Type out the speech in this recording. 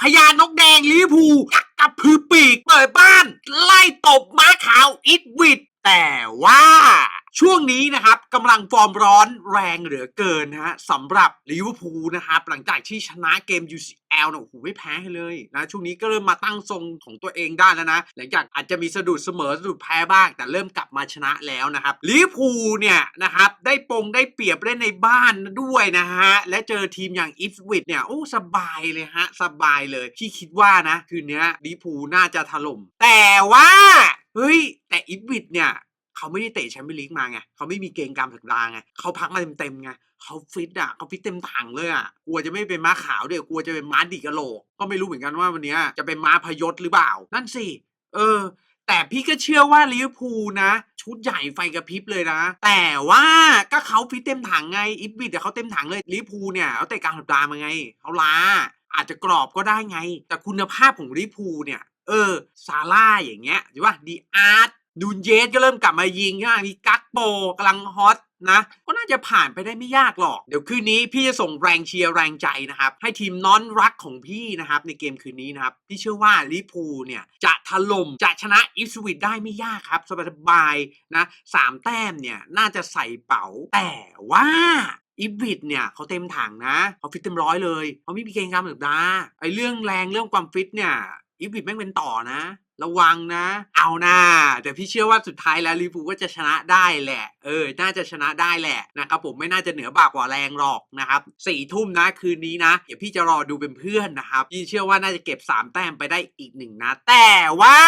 พญานกแดงลิวพูกักกับพือปีก เปิดบ้าน ไล่ตบม้าขาวอิดวิดแต่ว่าช่วงนี้นะครับกำลังฟอร์มร้อนแรงเหลือเกินนะฮะสำหรับลิเวอร์พูลนะครับหลังจากที่ชนะเกม UCL เนี่ยโอ้โหไม่แพ้ให้เลยนะช่วงนี้ก็เริ่มมาตั้งทรงของตัวเองได้แล้วนะหลังจากอาจจะมีสะดุดเสมอสะดุดแพ้บ้าง แต่เริ่มกลับมาชนะแล้วนะครับลิเวอร์พูลเนี่ยนะครับได้ปงได้เปรียบเล่นในบ้านด้วยนะฮะและเจอทีมอย่างอิฟวิดเนี่ยโอ้สบายเลยฮะสบายเลยที่คิดว่านะคืนนี้ลิเวอร์พูลน่าจะถล่มแต่ว่าเฮ้ยแต่อิฟวิดเนี่ย เขาไม่ได้เตะแชมเปี้ยนลีกมาไงเขาไม่มีเกณฑ์กรรมสัปดาไงเขาพักมาเต็มๆไงเขาฟิตอะเขาฟิตเต็มถังเลยอะกลัวจะไม่เป็นม้าขาวด้วยกลัวจะเป็นม้าดิกะโหลก ก็ไม่รู้เหมือนกันว่าวันนี้จะเป็นม้าพยศหรือเปล่า นั่นสิเออ แต่พี่ก็เชื่อว่าลิเวอร์พูลนะชุดใหญ่ไฟกระพริบเลยนะ แต่ว่าก็เขาฟิตเต็มถังไงอิฟบิดเดี๋ยวเขาเต็มถังเลยลิเวอร์พูลเนี่ยเขาเตะกลางสัปดาห์มาไงเขาลาอาจจะกรอบก็ได้ไง แต่คุณภาพของลิเวอร์พูลเนี่ยเออซาร่าอย่างเงี้ยหรือว่าดีอาร์ต ดูนเยสก็เริ่มกลับมายิงใช่ไหมมีกักโปกำลังฮอตนะ ก็น่าจะผ่านไปได้ไม่ยากหรอก เดี๋ยวคืนนี้พี่จะส่งแรงเชียร์แรงใจนะครับ ให้ทีมน้อนรักของพี่นะครับ ในเกมคืนนี้นะครับ พี่เชื่อว่าลิพูเนี่ย จะถล่มจะชนะอิฟสวิตได้ไม่ยากครับ สบายๆนะสามแต้มเนี่ย น่าจะใส่เป๋าแต่ว่าอีบิดเนี่ยเขาเต็มถังนะเขาฟิตเต็มร้อยเลยเขาไม่มีเกณฑ์กรรมสัปดาไอเรื่องแรงเรื่องความฟิตเนี่ยอีบิดแม่งเป็นต่อนะ ระวังนะ เอาหนะแต่พี่เชื่อว่าสุดท้ายแล้วลิฟูก็จะชนะได้แหละ เออ น่าจะชนะได้แหละนะครับผมไม่น่าจะเหนือบากกว่าแรงหรอกนะครับสี่ทุ่มนะคืนนี้นะ เดี๋ยวพี่จะรอดูเป็นเพื่อนนะครับ พี่เชื่อว่าน่าจะเก็บสามแต้มไปได้อีกหนึ่งนะ แต่ว่า